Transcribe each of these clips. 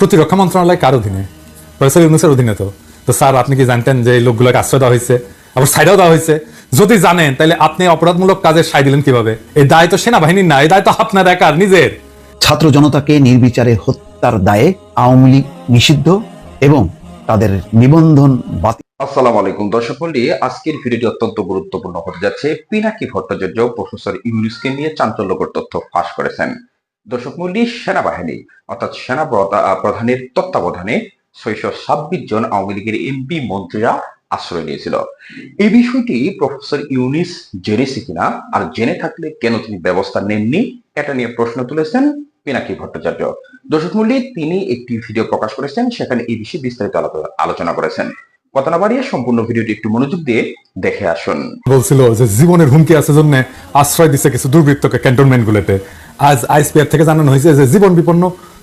প্রতিরক্ষা মন্ত্রণালয় কার অধীনে? প্রফেসর ইউনুসের অধীনে তো। তো স্যার আপনি কি জানতেন যে এই লোকগুলোকে আশ্রয় দেওয়া হয়েছে? আবার সাইডাও দেওয়া হয়েছে? যদি জানেন তাহলে আপনি অপরাধমূলক কাজে সাই দিলেন কীভাবে? এই দায় তো সেনাবাহিনীর না এই দায় তো আপনার একার নিজের। ছাত্র জনতাকে নির্বিচারে হত্যার দায়ে আওয়ামী লীগ নিষিদ্ধ এবং তাদের নিবন্ধন বাতিল। আসসালামু আলাইকুম দর্শক মন্ডলী আজকের ভিডিওটি অত্যন্ত গুরুত্বপূর্ণ হতে যাচ্ছে। পিনাকি ভট্টাচার্য প্রফেসর ইউনুসকে নিয়ে চাঞ্চল্যকর তথ্য ফাঁস করেছেন। দর্শক মন্ডলী, সেনাবাহিনী, অর্থাৎ সেনা প্রধানের তত্ত্বাবধানে ছয়শো ছাব্বিশ জন আওয়ামী লীগের এমপি মন্ত্রীরা আশ্রয় নিয়েছিল। এই বিষয়টি প্রফেসর ইউনিস জেনেছে কিনা আর জেনে থাকলে কেন তিনি ব্যবস্থা নেননি, এটা নিয়ে প্রশ্ন তুলেছেন পিনাকি ভট্টাচার্য। দর্শক মন্ডলী, তিনি একটি ভিডিও প্রকাশ করেছেন, সেখানে এই বিষয়ে বিস্তারিত আলোচনা করেছেন। কথা না বাড়িয়ে সম্পূর্ণ ভিডিওটি একটু মনোযোগ দিয়ে দেখে আসুন। বলছিল যে জীবনের হুমকি আছে জন্য আশ্রয় দিচ্ছে কিছু দুর্বৃত্তকে ক্যান্টনমেন্ট গুলোতে আজ আইসপিআর থেকে জানানো হয়েছে যে জীবন বিপন্ন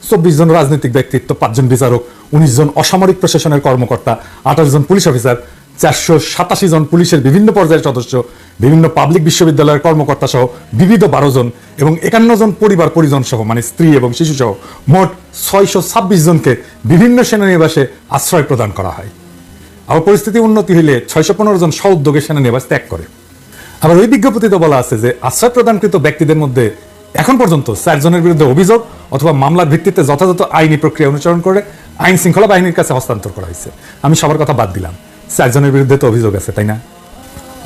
চব্বিশ জন রাজনৈতিক ব্যক্তিত্ব, পাঁচজন বিচারক, উনিশ জন অসামরিক প্রশাসনের কর্মকর্তা, আঠাশ জন পুলিশ অফিসার, চারশো সাতাশি জন পুলিশের বিভিন্ন পর্যায়ের সদস্য, বিভিন্ন পাবলিক বিশ্ববিদ্যালয়ের কর্মকর্তা সহ বিবিধ বারো জন এবং একান্ন জন পরিবার পরিজন সহ মানে স্ত্রী এবং শিশু সহ, মোট ছয়শো ছাব্বিশ জনকে বিভিন্ন সেনানিবাসে আশ্রয় প্রদান করা হয়। আবার পরিস্থিতি উন্নতি হইলে ছয়শো পনেরো জন স্ব উদ্যোগে সেনানিবাস ত্যাগ করে। আবার ওই বিজ্ঞপ্তিতে বলা আছে যে আশ্রয় প্রদানকৃত ব্যক্তিদের মধ্যে এখন পর্যন্ত চারজনের বিরুদ্ধে অভিযোগ অথবা মামলার ভিত্তিতে যথাযথ আইনি প্রক্রিয়া অনুসরণ করে আইন শৃঙ্খলা বাহিনীর কাছে হস্তান্তর করা হয়েছে। আমি সবার কথা বাদ দিলাম। চারজনের বিরুদ্ধে তো অভিযোগ আছে, তাই না?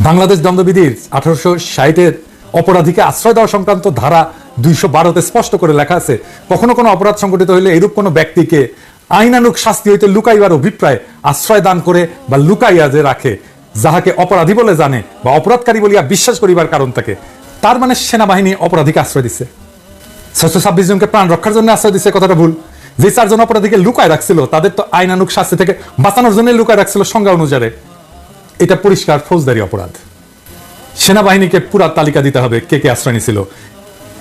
বাংলাদেশ দণ্ডবিধির আঠারোশো ষাটের অপরাধীকে আশ্রয় দেওয়া সংক্রান্ত ধারা দুইশো বারোতে স্পষ্ট করে লেখা আছে, কখনো কোনো অপরাধ সংঘটিত হইলে এরূপ কোনো ব্যক্তিকে আইনানুক শাস্তি হইতে লুকাইবার অভিপ্রায় আশ্রয় দান করে বা লুকাইয়া যে রাখে, যাহাকে অপরাধী বলে জানে বা অপরাধকারী বলিয়া বিশ্বাস করিবার কারণ থাকে তার মানে সেনাবাহিনী অপরাধীকে আশ্রয় দিচ্ছে ছয়শো ছাব্বিশ জনকে প্রাণ রক্ষার জন্য আশ্রয় দিচ্ছে কথাটা ভুল। যে চারজন অপরাধীকে লুকায় রাখছিল, তাদের তো আইনানুক শাস্তি থেকে বাঁচানোর জন্য লুকায় রাখছিল সংজ্ঞা অনুসারে এটা পরিষ্কার ফৌজদারি অপরাধ। সেনাবাহিনীকে পুরা তালিকা দিতে হবে কে কে আশ্রয় নিছিল।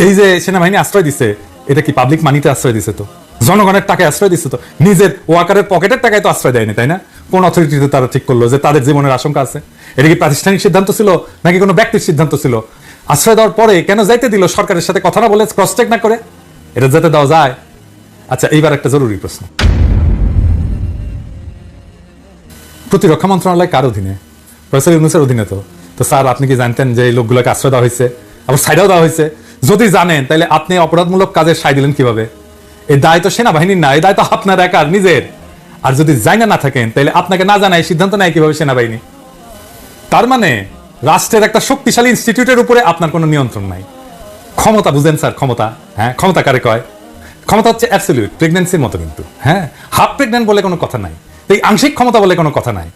এই যে সেনাবাহিনী আশ্রয় দিছে, এটা কি পাবলিক মানিতে আশ্রয় দিছে তো? জনগণের টাকায় আশ্রয় দিচ্ছে তো? নিজের ওয়াকারের পকেটের টাকায় তো আশ্রয় দেয়নি, তাই না? কোন অথরিটিতে তারা ঠিক করল যে তাদের জীবনের আশঙ্কা আছে? এটা কি প্রাতিষ্ঠানিক সিদ্ধান্ত ছিল নাকি কোনো ব্যক্তির সিদ্ধান্ত ছিল? আশ্রয় দেওয়ার পরে কেন যাইতে দিল সরকারের সাথে কথা না বলে ক্রস চেক না করে? এটা যাতে দেওয়া যায়? আচ্ছা এইবার একটা জরুরি প্রশ্ন। প্রতিরক্ষা মন্ত্রণালয় কার অধীনে? প্রফেসর ইউনুসের অধীনে তো। তো স্যার, আপনি কি জানতেন যে এই লোকগুলোকে আশ্রয় দেওয়া হয়েছে? আবার সাইডাও দেওয়া হয়েছে। যদি জানেন, তাহলে আপনি অপরাধমূলক কাজে সাই দিলেন কীভাবে? এই দায় তো সেনাবাহিনীর না এই দায় তো আপনার একার, নিজের। আর যদি জানা না থাকেন, তাহলে আপনাকে না জানায় সিদ্ধান্ত নেয় কীভাবে সেনাবাহিনী? তার মানে রাষ্ট্রের একটা শক্তিশালী ইনস্টিটিউটের উপরে আপনার কোনো নিয়ন্ত্রণ নাই। ক্ষমতা বুঝেন স্যার, ক্ষমতা। হ্যাঁ ক্ষমতা কারে কয়? ক্ষমতা হচ্ছে অ্যাবসলিউট প্রেগনেন্সির মতো কিন্তু। হ্যাঁ হাফ প্রেগনেন্ট বলে কোনো কথা নাই। তো এই আংশিক ক্ষমতা বলে কোনো কথা নাই।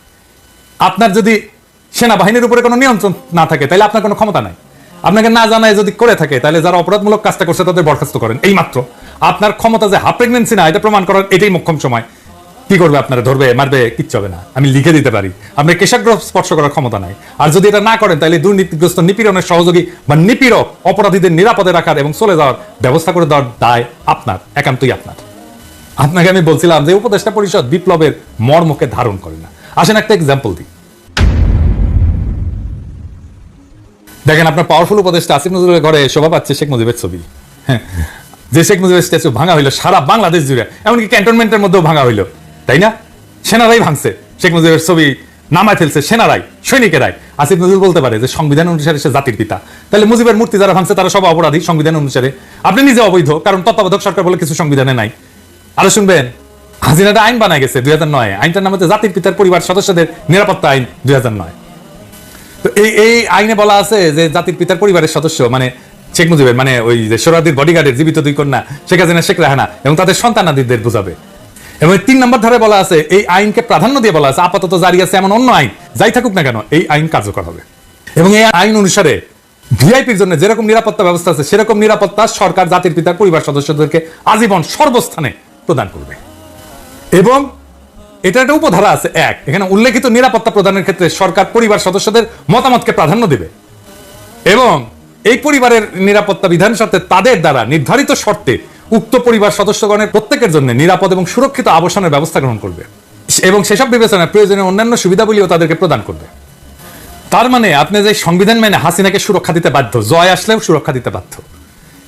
আপনার যদি সেনাবাহিনীর উপরে কোনো নিয়ন্ত্রণ না থাকে, তাহলে আপনার কোনো ক্ষমতা নাই। আপনাকে না জানায় যদি করে থাকে, তাহলে যারা অপরাধমূলক কাজটা করছে তাদের বরখাস্ত করেন। এই মাত্র আপনার ক্ষমতা যে হাফ প্রেগনেন্সি না, এটা প্রমাণ করার এটাই মোক্ষম সময়। কি করবে আপনারা? ধরবে মারবে কিচ্ছু হবে না। আমি লিখে দিতে পারি। আপনার কেশাগ্রহ স্পর্শ করার ক্ষমতা নাই। আর যদি এটা না করেন তাহলে দুর্নীতিগ্রস্ত নিপীড়নের সহযোগী বা নিপীড়ক অপরাধীদের নিরাপদে রাখার এবং চলে যাওয়ার ব্যবস্থা করে দেওয়ার দায় আপনার একান্তই আপনার। আপনাকে আমি বলছিলাম যে উপদেষ্টা পরিষদ বিপ্লবের মর্মকে ধারণ করে না। আসেন একটা এক্সাম্পল দিই। দেখেন আপনার পাওয়ারফুল উপদেষ্টা আসিফ নজরুলের ঘরে শোভা পাচ্ছে শেখ মুজিবের ছবি। হ্যাঁ, যে শেখ মুজিবের স্ট্যাচু ভাঙা হইল সারা বাংলাদেশ জুড়ে। এমনকি ক্যান্টনমেন্টের মধ্যেও ভাঙা হইল। তাই না? সেনারাই ভাঙছে। শেখ মুজিবের ছবি নামায় ফেলছে সেনারাই, সৈনিকেরাই। আসিফ নজরুল বলতে পারে যে, সংবিধান অনুসারে সে জাতির পিতা। তাহলে মুজিবের মূর্তি যারা ভাঙছে, তারা সব অপরাধী সংবিধান অনুসারে। আপনি নিজে অবৈধ, কারণ তত্ত্বাবধায়ক সরকার বলে কিছু সংবিধানে নাই। আরও শুনবেন হাজিরাটা আইন বানায় গেছে দুই হাজার নয়। আইনটার নাম হচ্ছে জাতির পিতার পরিবার সদস্যদের নিরাপত্তা আইন দুই হাজার নয়। তো এই এই আইনে বলা আছে যে, জাতির পিতার পরিবারের সদস্য মানে শেখ মুজিবের মানে ওই যে সোরাদির বডিগার্ডের জীবিত দুই কন্যা, শেখ হাসিনা শেখ রাহানা, এবং তাদের সন্তানাদিদের বোঝাবে। এবং তিন নম্বর ধারে বলা আছে, এই আইনকে প্রাধান্য দিয়ে বলা আছে, আপাতত জারি আছে এমন অন্য আইন, যাই থাকুক না কেন, এই আইন কার্যকর হবে। এবং এই আইন অনুসারে ভিআইপির জন্য যেরকম নিরাপত্তা ব্যবস্থা আছে, সেরকম নিরাপত্তা সরকার, জাতির পিতার, পরিবার সদস্যদেরকে আজীবন সর্বস্থানে প্রদান করবে। এবং এটা একটা উপধারা আছে এক, এখানে উল্লেখিত নিরাপত্তা প্রদানের ক্ষেত্রে সরকার, পরিবার সদস্যদের মতামতকে প্রাধান্য দেবে। এবং এই পরিবারের নিরাপত্তা বিধান সাথে তাদের দ্বারা নির্ধারিত শর্তে উক্ত পরিবার সদস্যগণের প্রত্যেকের জন্য নিরাপদ এবং সুরক্ষিত আবাসনের ব্যবস্থা গ্রহণ করবে। এবং সেসব বিবেচনায় প্রয়োজনীয় অন্যান্য সুবিধাগুলিও তাদেরকে প্রদান করবে। তার মানে আপনি যে সংবিধান মেনে হাসিনাকে সুরক্ষা দিতে বাধ্য, জয় আসলেও সুরক্ষা দিতে বাধ্য।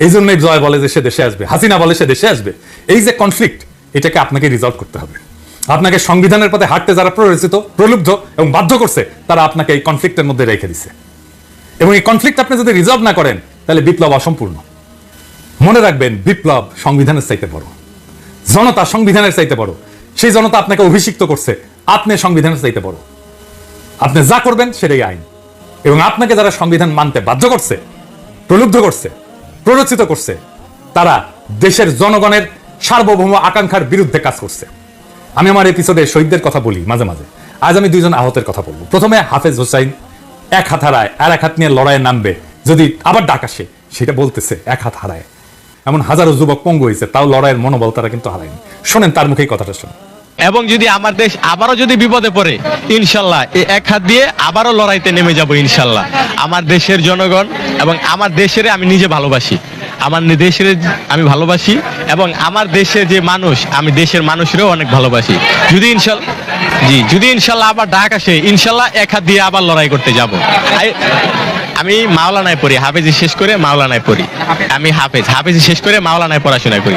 এই জন্যই জয় বলে যে সে দেশে আসবে, হাসিনা বলে সে দেশে আসবে। এই যে কনফ্লিক্ট এটাকে আপনাকে রিজলভ করতে হবে। আপনাকে সংবিধানের পথে হাঁটতে যারা প্ররোচিত, প্রলুব্ধ এবং বাধ্য করছে, তারা আপনাকে এই কনফ্লিক্টের মধ্যে রেখে দিছে। এবং এই কনফ্লিক্ট আপনি যদি রিজলভ না করেন, তাহলে বিপ্লব অসম্পূর্ণ। মনে রাখবেন, বিপ্লব সংবিধানের চাইতে বড়। জনতা সংবিধানের চাইতে বড়। সেই জনতা আপনাকে অভিষিক্ত করছে, আপনি সংবিধানের চাইতে বড়। আপনি যা করবেন সেটাই আইন। এবং আপনাকে যারা সংবিধান মানতে বাধ্য করছে, প্রলুব্ধ করছে, প্ররোচিত করছে, তারা দেশের জনগণের সার্বভৌম আকাঙ্ক্ষার বিরুদ্ধে কাজ করছে। আমি আমার এপিসোডে শহীদদের কথা বলি, মাঝে মাঝে। আজ আমি দুইজন আহতের কথা বলব। প্রথমে হাফেজ হোসাইন, এক হাত হারায়, আর এক হাত নিয়ে লড়াইয়ে নামবে। যদি আবার ডাক আসে, সেটা বলতেছে, এক হাত হারায়। এমন হাজারো যুবক পঙ্গু হয়েছে, তাও লড়াইয়ের মনোবল তারা কিন্তু হারায়নি। শোনেন, তার মুখেই কথাটা শোনেন। এবং যদি আমার দেশ আবারও যদি বিপদে পড়ে, ইনশাল্লাহ এক হাত দিয়ে আবারও লড়াইতে নেমে যাব, ইনশাল্লাহ। আমার দেশের জনগণ এবং আমার দেশের আমি নিজে ভালোবাসি। আমার দেশের আমি ভালোবাসি এবং আমার দেশের যে মানুষ, আমি দেশের মানুষেরও অনেক ভালোবাসি। যদি ইনশাল জি, যদি ইনশাল্লাহ আবার ডাক আসে, ইনশাল্লাহ এক হাত দিয়ে আবার লড়াই করতে যাব। আমি মাওলানায় পড়ি, হাফেজি শেষ করে মাওলানায় পড়ি। আমি হাফেজ, হাফেজি শেষ করে মাওলানায় পড়াশোনা করি।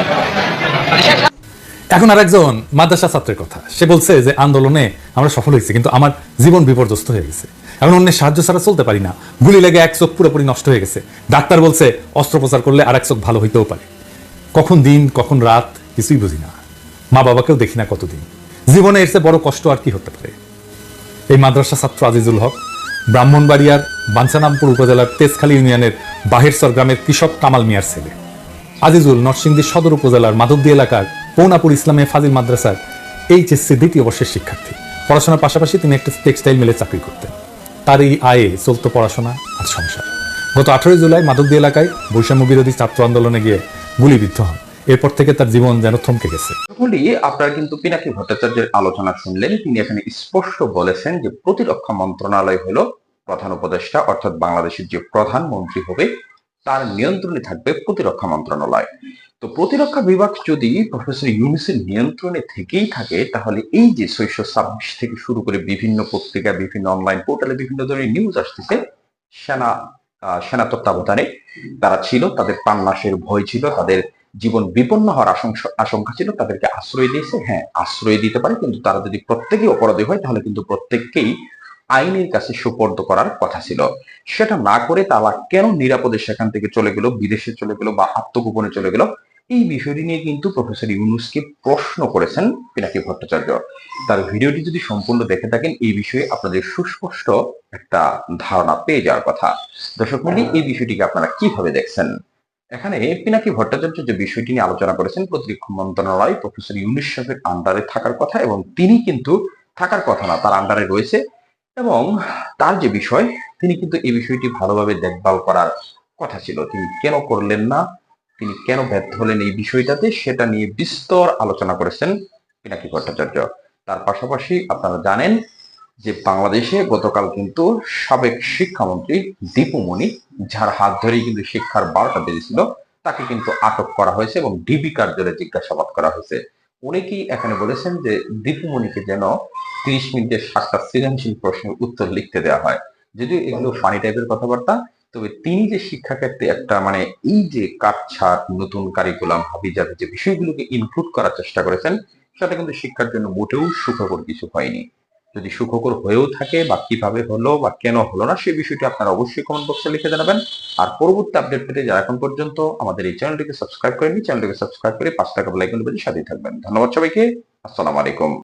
এখন আর একজন মাদ্রাসা ছাত্রের কথা। সে বলছে যে, আন্দোলনে আমরা সফল হয়েছি, কিন্তু আমার জীবন বিপর্যস্ত হয়ে গেছে। এখন অন্যের সাহায্য ছাড়া চলতে পারি না। গুলি লেগে এক চোখ পুরোপুরি নষ্ট হয়ে গেছে। ডাক্তার বলছে, অস্ত্রোপচার করলে আর এক চোখ ভালো হইতেও পারে। কখন দিন, কখন রাত, কিছুই বুঝি না। মা বাবাকেও দেখি না কতদিন। জীবনে এর চেয়ে বড় কষ্ট আর কি হতে পারে? এই মাদ্রাসা ছাত্র আজিজুল হক ব্রাহ্মণবাড়িয়ার বাঞ্ছানামপুর উপজেলার তেজখালী ইউনিয়নের বাহিরসর গ্রামের কৃষক কামাল মিয়ার ছেলে। আজিজুল নরসিংদী সদর উপজেলার মাধবদী এলাকার পৌনাপুর ইসলামে ফাজিল মাদ্রাসার এইচএসসি দ্বিতীয় বর্ষের শিক্ষার্থী। পড়াশোনার পাশাপাশি তিনি একটা টেক্সটাইল মিলে চাকরি করতেন। তার এই আয়ে চলত পড়াশোনা আর সংসার। গত আঠারোই জুলাই মাধবদী এলাকায় বৈষম্য বিরোধী ছাত্র আন্দোলনে গিয়ে গুলিবিদ্ধ হন। এরপর থেকে তার জীবন যেন থমকে গেছে। বলি আপনারা কিন্তু পিনাকি ভট্টাচার্যের আলোচনা শুনলেন। তিনি এখানে স্পষ্ট বলেছেন যে প্রতিরক্ষা মন্ত্রণালয় হলো প্রধান উপদেষ্টা, অর্থাৎ বাংলাদেশের যে প্রধানমন্ত্রী হবে, তার নিয়ন্ত্রণে থাকবে প্রতিরক্ষা মন্ত্রণালয়। তো প্রতিরক্ষা বিভাগ যদি প্রফেসর ইউনিসের নিয়ন্ত্রণে থেকেই থাকে, তাহলে এই যে ছয়শো ছাব্বিশ থেকে শুরু করে বিভিন্ন পত্রিকা, বিভিন্ন অনলাইন পোর্টালে বিভিন্ন ধরনের নিউজ আসতেছে, সেনা সেনা তত্ত্বাবধানে। তারা ছিল, তাদের প্রাণনাশের ভয় ছিল, তাদের জীবন বিপন্ন হওয়ার আশঙ্কা ছিল, তাদেরকে আশ্রয় দিয়েছে। হ্যাঁ আশ্রয় দিতে পারে, কিন্তু তারা যদি প্রত্যেকেই অপরাধী হয়, তাহলে কিন্তু প্রত্যেককেই আইনের কাছে সুপর্দ করার কথা ছিল। সেটা না করে তারা কেন নিরাপদে সেখান থেকে চলে গেল, বিদেশে চলে গেল বা আত্মগোপনে চলে গেল, এই বিষয়টি নিয়ে কিন্তু প্রফেসর ইউনুসকে প্রশ্ন করেছেন পিনাকি ভট্টাচার্য। তার ভিডিওটি যদি সম্পূর্ণ দেখে থাকেন, এই বিষয়ে আপনাদের সুস্পষ্ট একটা ধারণা পেয়ে যাওয়ার কথা। দর্শক মন্ডলী এই বিষয়টিকে আপনারা কীভাবে দেখছেন? এখানে পিনাকি ভট্টাচার্য যে বিষয়টি নিয়ে আলোচনা করেছেন, প্রতিরক্ষা মন্ত্রণালয় প্রফেসর ইউনুস সাহেবের আন্ডারে থাকার কথা এবং তিনি কিন্তু থাকার কথা না, তার আন্ডারে রয়েছে এবং তার যে বিষয়, তিনি কিন্তু এই বিষয়টি ভালোভাবে দেখভাল করার কথা ছিল। তিনি কেন করলেন না, তিনি কেন ব্যর্থ হলেন এই বিষয়টাতে, সেটা নিয়ে বিস্তর আলোচনা করেছেন পিনাকি ভট্টাচার্য। তার পাশাপাশি আপনারা জানেন যে বাংলাদেশে গতকাল কিন্তু সাবেক শিক্ষামন্ত্রী দীপু মনি, যার হাত ধরেই কিন্তু শিক্ষার বারোটা বেজেছিল, তাকে কিন্তু আটক করা হয়েছে এবং ডিবি কার্যালয়ে জিজ্ঞাসাবাদ করা হয়েছে। অনেকেই এখানে বলেছেন যে দীপু মনিকে যেন তিরিশ মিনিটের সাতটা সৃজনশীল প্রশ্নের উত্তর লিখতে দেওয়া হয়। যদিও এগুলো ফানি টাইপের কথাবার্তা, তবে তিনি যে শিক্ষাক্ষেত্রে একটা মানে এই যে কাটছাট নতুন কারিকুলাম হাবিজাবি যে বিষয়গুলোকে ইনক্লুড করার চেষ্টা করেছেন, সেটা কিন্তু শিক্ষার জন্য মোটেও সুখকর কিছু হয়নি। যদি সুখকর হয়েও থাকে বা কীভাবে হলো বা কেন হলো না সেই বিষয়টি আপনারা অবশ্যই কমেন্ট বক্সে লিখে জানাবেন। আর পরবর্তী আপডেট পেতে যারা এখন পর্যন্ত আমাদের এই চ্যানেলটিকে সাবস্ক্রাইব করেনি চ্যানেলটিকে সাবস্ক্রাইব করে পাঁচ টাকা বেলাইকন বেজে সাথেই থাকবেন। ধন্যবাদ সবাইকে। আসসালামু আলাইকুম।